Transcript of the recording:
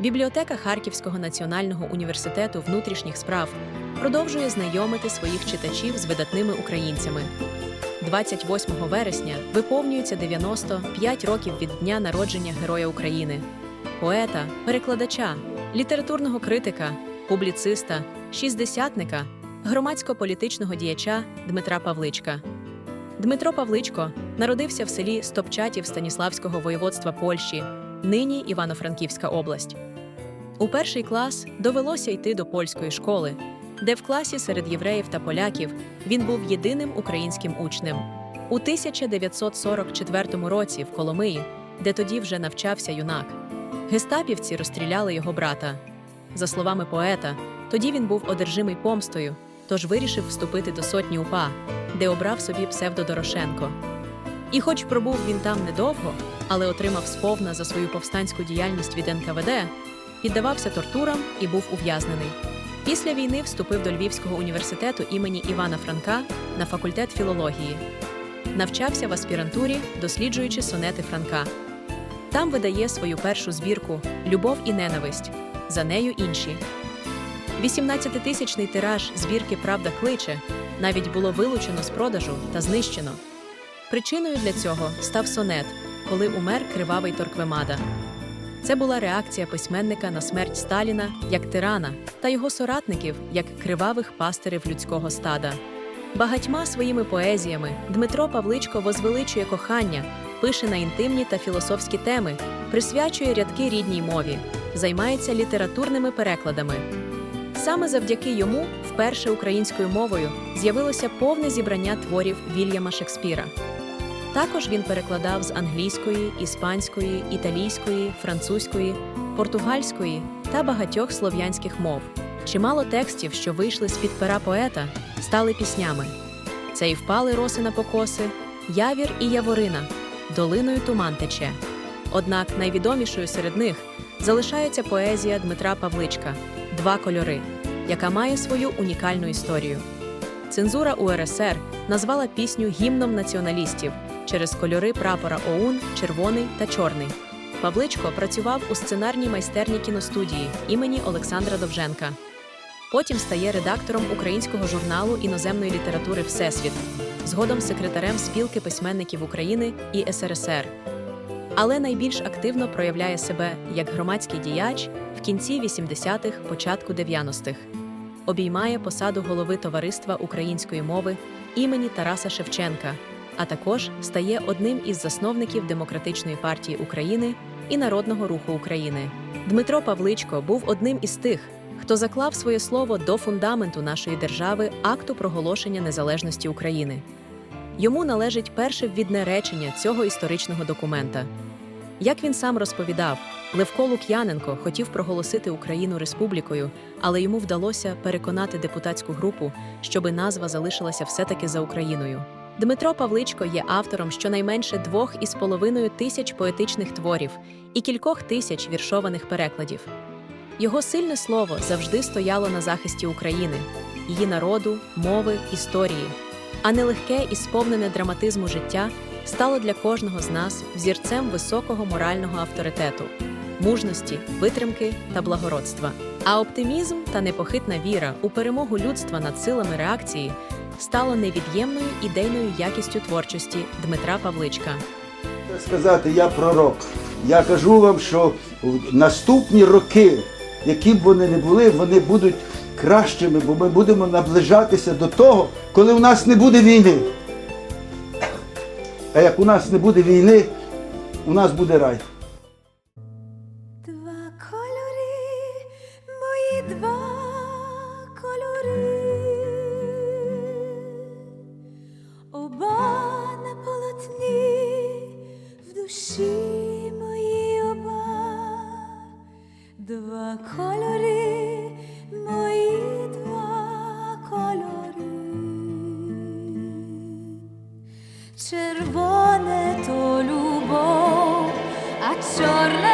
Бібліотека Харківського національного університету внутрішніх справ продовжує знайомити своїх читачів з видатними українцями. 28 вересня виповнюється 95 років від дня народження Героя України, поета, перекладача, літературного критика, публіциста, шістдесятника, громадсько-політичного діяча Дмитра Павличка. Дмитро Павличко народився в селі Стопчатів Станіславського воєводства Польщі, нині Івано-Франківська область. У перший клас довелося йти до польської школи, де в класі серед євреїв та поляків він був єдиним українським учнем. У 1944 році в Коломиї, де тоді вже навчався юнак, гестапівці розстріляли його брата. За словами поета, тоді він був одержимий помстою, тож вирішив вступити до сотні УПА, де обрав собі псевдо Дорошенко. І хоч пробув він там недовго, але отримав сповна за свою повстанську діяльність від НКВД, піддавався тортурам і був ув'язнений. Після війни вступив до Львівського університету імені Івана Франка на факультет філології. Навчався в аспірантурі, досліджуючи сонети Франка. Там видає свою першу збірку Любов і ненависть. За нею інші. 18-тисячний тираж збірки Правда кличе навіть було вилучено з продажу та знищено. Причиною для цього став сонет, коли умер кривавий Торквемада. Це була реакція письменника на смерть Сталіна як тирана та його соратників як кривавих пастирів людського стада. Багатьма своїми поезіями Дмитро Павличко возвеличує кохання, пише на інтимні та філософські теми, присвячує рядки рідній мові, займається літературними перекладами. Саме завдяки йому вперше українською мовою з'явилося повне зібрання творів Вільяма Шекспіра. Також він перекладав з англійської, іспанської, італійської, французької, португальської та багатьох слов'янських мов. Чимало текстів, що вийшли з-під пера поета, стали піснями. Це і впали роси на покоси, явір і яворина, долиною туман тече. Однак найвідомішою серед них залишається поезія Дмитра Павличка Два кольори, яка має свою унікальну історію. Цензура УРСР назвала пісню гімном націоналістів через кольори прапора ОУН червоний та чорний. Павличко працював у сценарній майстерні кіностудії імені Олександра Довженка. Потім стає редактором українського журналу іноземної літератури Всесвіт, згодом секретарем спілки письменників України і СРСР. Але найбільш активно проявляє себе як громадський діяч в кінці 80-х, початку 90-х. Обіймає посаду голови Товариства української мови імені Тараса Шевченка, а також стає одним із засновників Демократичної партії України і Народного руху України. Дмитро Павличко був одним із тих, хто заклав своє слово до фундаменту нашої держави акту проголошення незалежності України. Йому належить перше ввідне речення цього історичного документа. Як він сам розповідав, Левко Лук'яненко хотів проголосити Україну республікою, але йому вдалося переконати депутатську групу, щоби назва залишилася все-таки за Україною. Дмитро Павличко є автором щонайменше двох із половиною тисяч поетичних творів і кількох тисяч віршованих перекладів. Його сильне слово завжди стояло на захисті України, її народу, мови, історії, а нелегке і сповнене драматизму життя стало для кожного з нас взірцем високого морального авторитету, мужності, витримки та благородства. А оптимізм та непохитна віра у перемогу людства над силами реакції стало невід'ємною ідейною якістю творчості Дмитра Павличка. Сказати, я пророк. Я кажу вам, що в наступні роки, які б вони не були, вони будуть кращими, бо ми будемо наближатися до того, коли у нас не буде війни. А як у нас не буде війни, у нас буде рай. два кольори, мої два кольори, червоне то любов, а чорне.